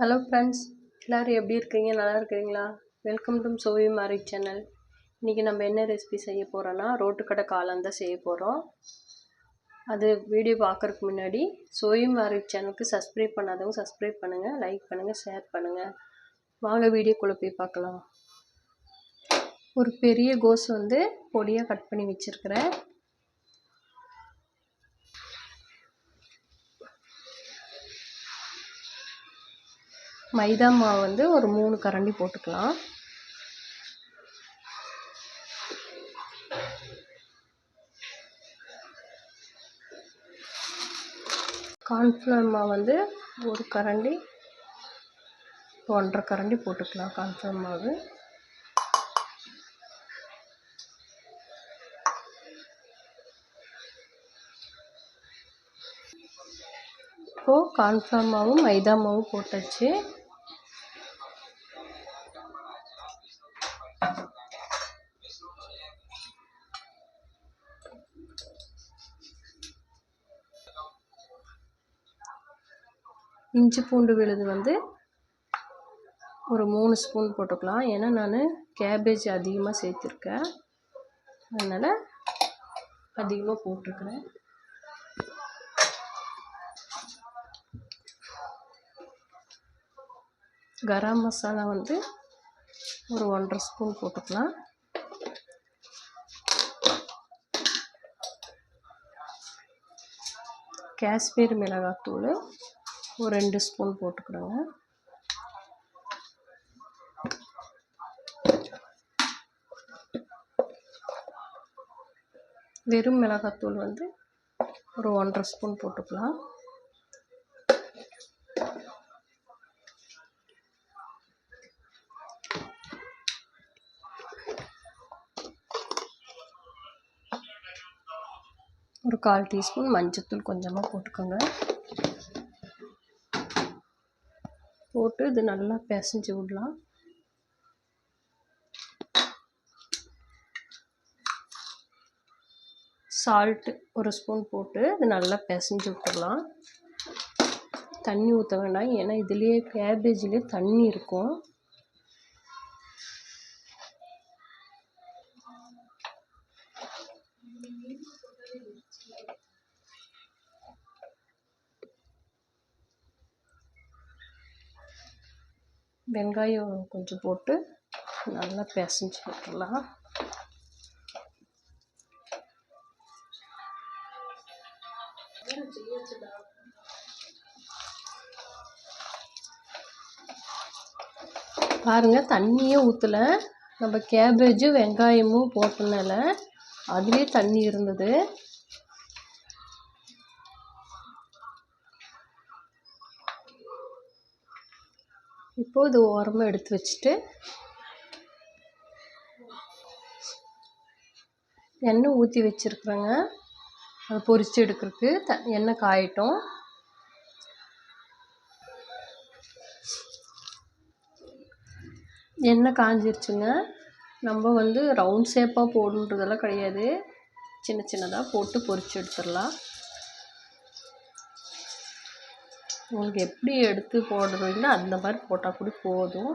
Hello friends எல்லோரும் எப்படி இருக்கீங்க? நல்லா இருக்கிறீங்களா? வெல்கம் டு சோவி மேரிட் சேனல் இன்றைக்கி நம்ம என்ன ரெசிபி செய்ய போகிறோன்னா ரோட்டுக்கடை காளான் தான் செய்ய போகிறோம் அது வீடியோ பார்க்குறதுக்கு முன்னாடி சோவி மேரிட் சேனலுக்கு சப்ஸ்கிரைப் பண்ணாதவங்க சப்ஸ்கிரைப் பண்ணுங்கள் லைக் பண்ணுங்கள் ஷேர் பண்ணுங்கள் வாங்க வீடியோக்குள்ளே போய் பார்க்கலாம். ஒரு பெரிய கோஸ் வந்து பொடியாக கட் பண்ணி வச்சுருக்கிறேன். மைதா மாவு வந்து ஒரு மூணு கரண்டி போட்டுக்கலாம். கார்ன்ஃப்ளவர் மாவு வந்து ஒரு கரண்டி ஒன்றரை கரண்டி போட்டுக்கலாம் கார்ன்ஃப்ளவர் மாவு. இப்போது கார்ன்ஃப்ளவர் மாவும் மைதா மாவும் போட்டாச்சு. இஞ்சி பூண்டு விழுது வந்து ஒரு மூணு ஸ்பூன் போட்டுக்கலாம். ஏன்னா நான் கேபேஜ் அதிகமாக சேர்த்துருக்கேன். அதனால் அதிகமாக போட்டிருக்கிறேன். கரம் மசாலா வந்து ஒரு ஒன்றரை ஸ்பூன் போட்டுக்கலாம். காஷ்மீர் மிளகாத்தூள் ஒரு ரெண்டு ஸ்பூன் போட்டுக்கிறோங்க. வெறும் மிளகாத்தூள் வந்து ஒரு ஒன்றரை ஸ்பூன் போட்டுக்கலாம். ஒரு கால் டீஸ்பூன் மஞ்சத்தூள் கொஞ்சமாக போட்டுக்கோங்க. போட்டு இது நல்லா பிசைஞ்சு விடலாம். சால்ட்டு ஒரு ஸ்பூன் போட்டு இது நல்லா பிசைஞ்சு விட்டுடலாம். தண்ணி ஊற்ற வேண்டாம் ஏன்னா இதுலேயே கேபேஜ்லேயே தண்ணி இருக்கும். வெங்காயம் கொஞ்சம் போட்டு நல்லா பிசைஞ்சு விட்டுடலாம். பாருங்கள் தண்ணியே ஊற்றலை நம்ம கேபேஜும் வெங்காயமும் போட்டனால அதுலேயே தண்ணி இருந்தது. இப்போது இது ஓரமாக எடுத்து வச்சுட்டு எண்ணெய் ஊற்றி வச்சுருக்குறேங்க. அதை பொரித்து எடுக்கிறதுக்கு த எண்ணெய் காயட்டும். எண்ணெய் காஞ்சிருச்சுங்க. நம்ம வந்து ரவுண்ட் ஷேப்பாக போடணுன்றதெல்லாம் கிடையாது. சின்ன சின்னதாக போட்டு பொரித்து எடுத்துடலாம். உங்களுக்கு எப்படி எடுத்து போடுறீங்களோ அந்த மாதிரி போட்டால் கூட போதும்.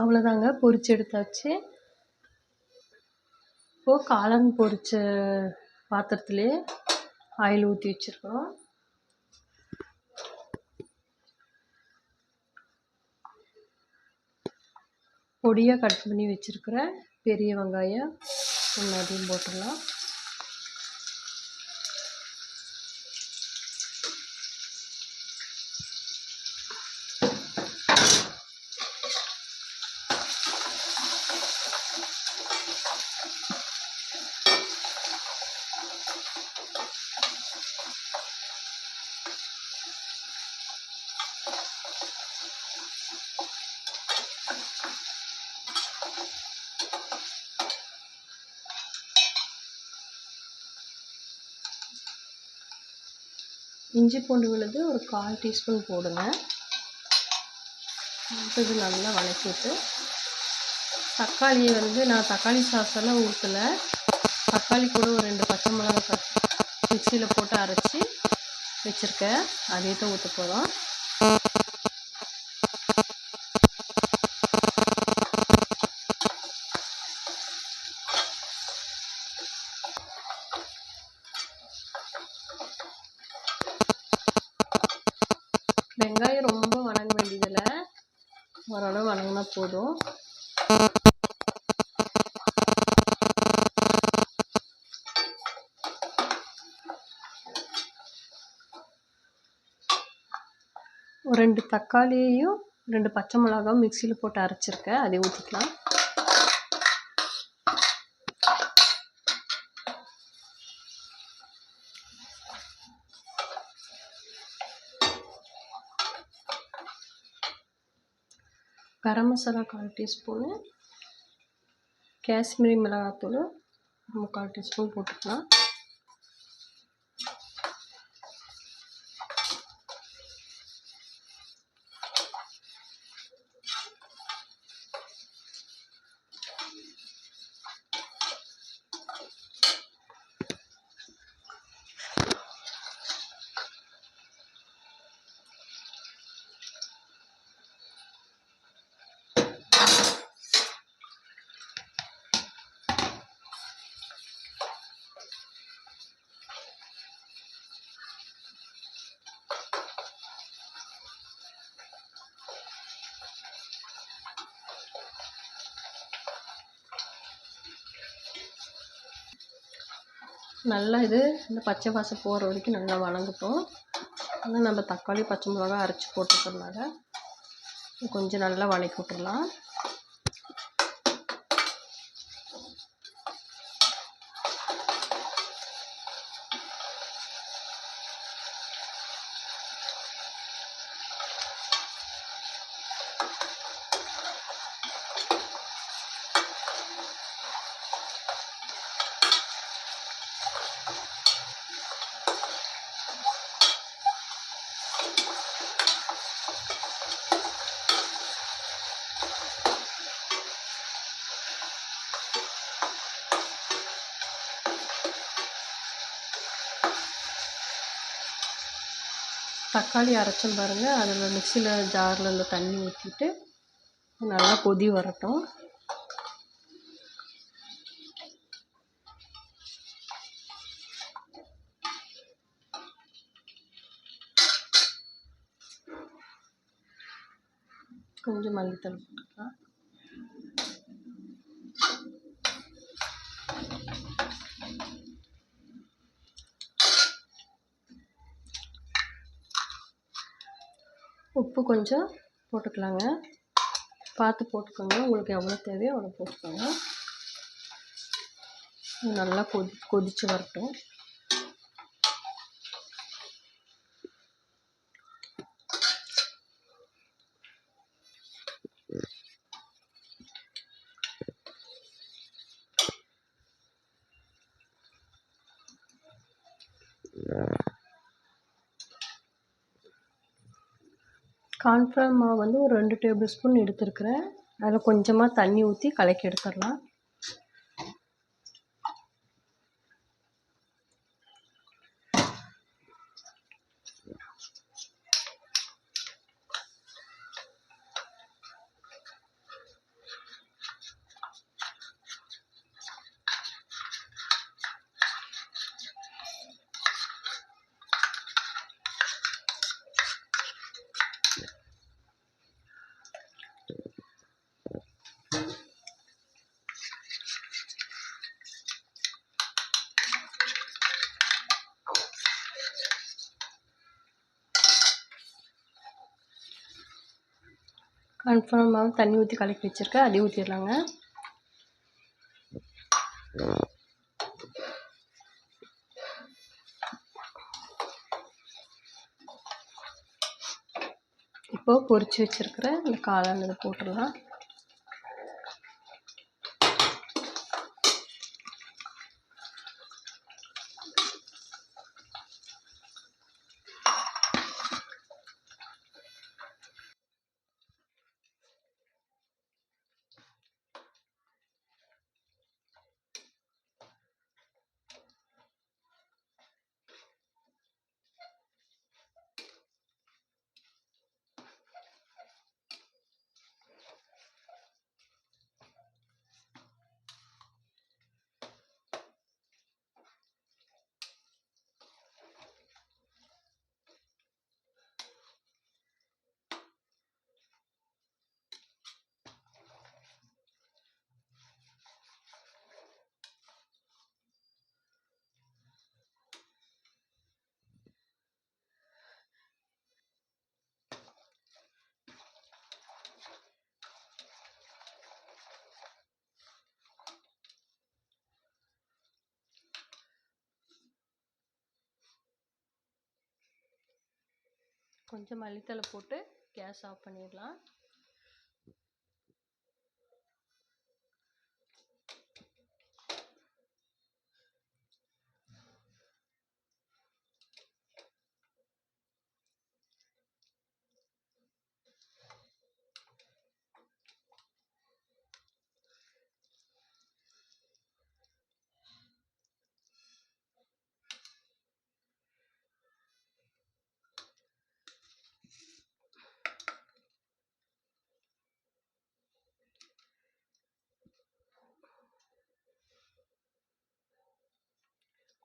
அவ்வளோதாங்க பொரிச்சு எடுத்தாச்சு. இப்போது காளான் பொரிச்ச பாத்திரத்துலேயே ஆயில் ஊற்றி வச்சுருக்கோம் பொடியாக கட் பண்ணி வச்சுருக்கிற பெரிய வெங்காயம் எல்லாத்தையும் போட்டுடலாம். இஞ்சி பூண்டு விழுது ஒரு கால் டீஸ்பூன் போடுங்க. அடுத்தது இது நல்லா வதக்கிட்டு தக்காளியை வந்து நான் தக்காளி சாஸெல்லாம் ஊற்றலை தக்காளி கூட ஒரு ரெண்டு பச்சை மிளகா மிக்சியில் போட்டு அரைச்சி வச்சுருக்கேன். அதே தான் ஊற்ற போகிறோம் வெங்காயம் ரொம்ப வணங்க வேண்டியதில்லை. ஓரளவு வணங்கினா போதும். ஒரு ரெண்டு தக்காளியையும் ரெண்டு பச்சை மிளகாவும் மிக்சியில் போட்டு அரைச்சிருக்கேன். அதை ஊற்றிக்கலாம் கரம் மசாலா கால் டீஸ்பூனு காஷ்மீரி மிளகாத்தூள் முக்கால் டீஸ்பூன் போட்டுக்கலாம். நல்லா இது இந்த பச்சை வாசம் போகிற வரைக்கும் நல்லா வணங்கட்டும். ஆனால் நம்ம தக்காளி பச்சை மிளகா அரைச்சி போட்டுக்கிறதுனால கொஞ்சம் நல்லா வணக்கி விட்டுறலாம் தக்காளி அரைச்சோம் பாருங்கள் அதில் மிக்சியில் ஜாரில் இந்த தண்ணி ஊற்றிட்டு நல்லா கொதி வரட்டும். கொஞ்சம் மல்லித்தலை உப்பு கொஞ்சம் போட்டுக்கலாங்க. பார்த்து போட்டுக்கோங்க. உங்களுக்கு எவ்வளோ தேவையோ அவ்வளோ போட்டுக்கோங்க. நல்லா கொதி கொதித்து வரட்டும். கார்ன்ஃப்ளவர் மாவு வந்து ஒரு ரெண்டு டேபிள் ஸ்பூன் எடுத்துருக்கிறேன். அதில் கொஞ்சமாக தண்ணி ஊற்றி கலக்கி எடுத்துடலாம். கன்ஃபார்மாக மாவு தண்ணி ஊற்றி கலக்கி வச்சுருக்கேன் அதையும் ஊற்றிடலாங்க இப்போது பொறிச்சு வச்சுருக்கிற இந்த காளான் இதை போட்டுடலாம். கொஞ்சம் மல்லித்தழை போட்டு கேஸ் ஆஃப் பண்ணிடலாம்.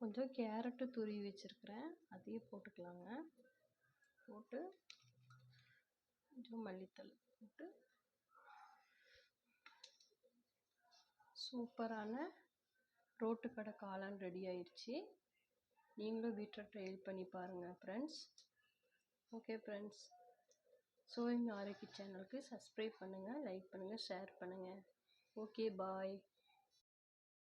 கொஞ்சம் கேரட்டு துருவி வச்சுருக்கிறேன். அதையும் போட்டுக்கலாங்க. போட்டு கொஞ்சம் மல்லித்தலை போட்டு சூப்பரான ரோட்டு கடை காளான் ரெடி ஆயிடுச்சு நீங்களும் வீட்டில் ட்ரை பண்ணி பாருங்கள் ஃப்ரெண்ட்ஸ் ஓகே ஃப்ரெண்ட்ஸ் சோயம் ஆரோக்கிய சேனலுக்கு சப்ஸ்கிரைப் பண்ணுங்கள் லைக் பண்ணுங்கள் ஷேர் பண்ணுங்கள் ஓகே பாய்